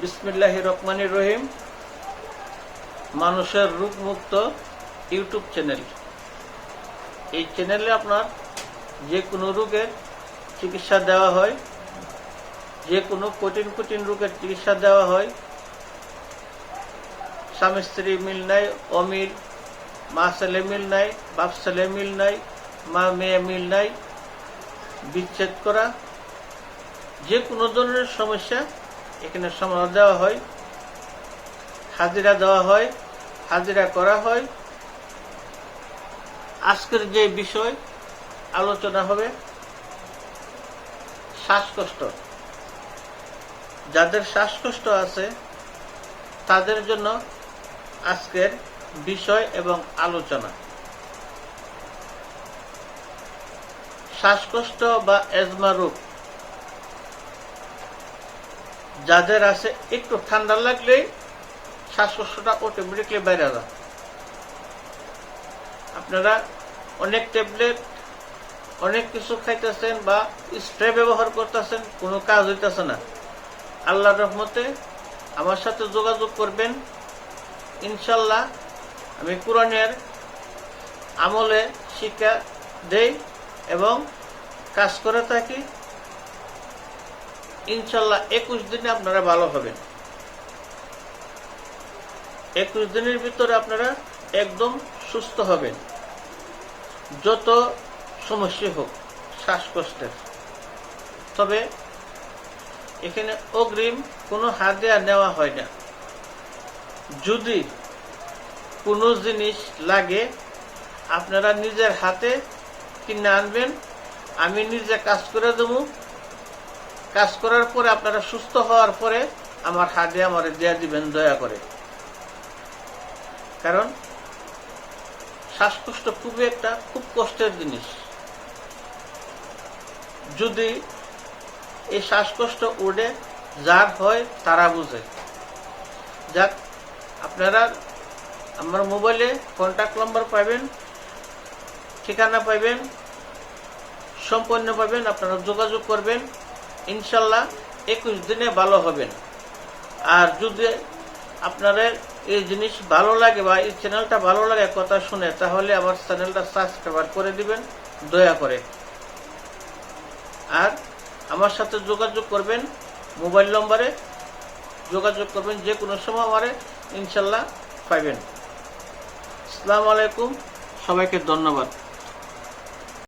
বিসমিল্লাহ রহমানির রহিম। মানুষের রোগমুক্ত ইউটিউব চ্যানেল। এই চ্যানেলে আপনার যে কোনো রোগের চিকিৎসা দেওয়া হয়, যে কোনো কঠিন কঠিন রোগের চিকিৎসা দেওয়া হয়। স্বামী স্ত্রী মিল নাই, অমিল, মা ছেলে মিল নাই, বাপ ছেলে মিল নাই, মা মেয়ে মিল নাই। বিচ্ছেদ করা যে কোনো ধরনের সমস্যা এখানে সমাধান দেওয়া হয়, হাজিরা দেওয়া হয়, হাজিরা করা হয়। আজকের যে বিষয়, আলোচনা হবে শ্বাসকষ্ট। যাদের শ্বাসকষ্ট আছে, তাদের জন্য আজকের বিষয় এবং আলোচনা। শ্বাসকষ্ট বা এজমা রোগ যাদের আছে একটু ঠান্ডা লাগলেই শ্বাসকষ্টটা অটোমেটিকলি বাইরে যায় আপনারা অনেক ট্যাবলেট অনেক কিছু খাইতেছেন বা স্প্রে ব্যবহার করতেছেন, কোনো কাজ হইতেছে না। আল্লাহ রহমতে আমার সাথে যোগাযোগ করবেন। ইনশাল্লাহ আমি কোরআনের আমলে শিক্ষা দেই এবং কাজ করে থাকি। ইনশাল্লাহ একুশ দিনে আপনারা ভালো হবেন একুশ দিনের ভিতরে আপনারা একদম সুস্থ হবেন। যত সমস্যা হোক, শ্বাসকষ্টের। তবে এখানে অগ্রিম কোনো হাদিয়া নেওয়া হয় না। যদি কোনো জিনিস লাগে, আপনারা নিজের হাতে কিনে আনবেন, আমি নিজে কাজ করে দেবো। কাজ করার পরে আপনারা সুস্থ হওয়ার পরে আমার হাতে আমার দেয়া দিবেন, দয়া করে। কারণ, শ্বাসকষ্ট খুবই একটা খুব কষ্টের জিনিস। যদি এই শ্বাসকষ্ট উড়ে যার হয় তারা বুঝে। যাক, আপনারা আমার মোবাইলে কন্ট্যাক্ট নাম্বার পাবেন, ঠিকানা পাবেন সম্পন্ন পাবেন, আপনারা যোগাযোগ করবেন। ইনশাল্লাহ একুশ দিনে ভালো হবেন আর যদি আপনাদের এই জিনিস ভালো লাগে বা এই চ্যানেলটা ভালো লাগে কথা শুনে, তাহলে আমার চ্যানেলটা সাবস্ক্রাইব করে দিবেন, দয়া করে। আর আমার সাথে যোগাযোগ করবেন, মোবাইল নম্বরে যোগাযোগ করবেন, যে কোনো সময় আমারে ইনশাল্লাহ পাইবেন। আসসালামু আলাইকুম। সবাইকে ধন্যবাদ।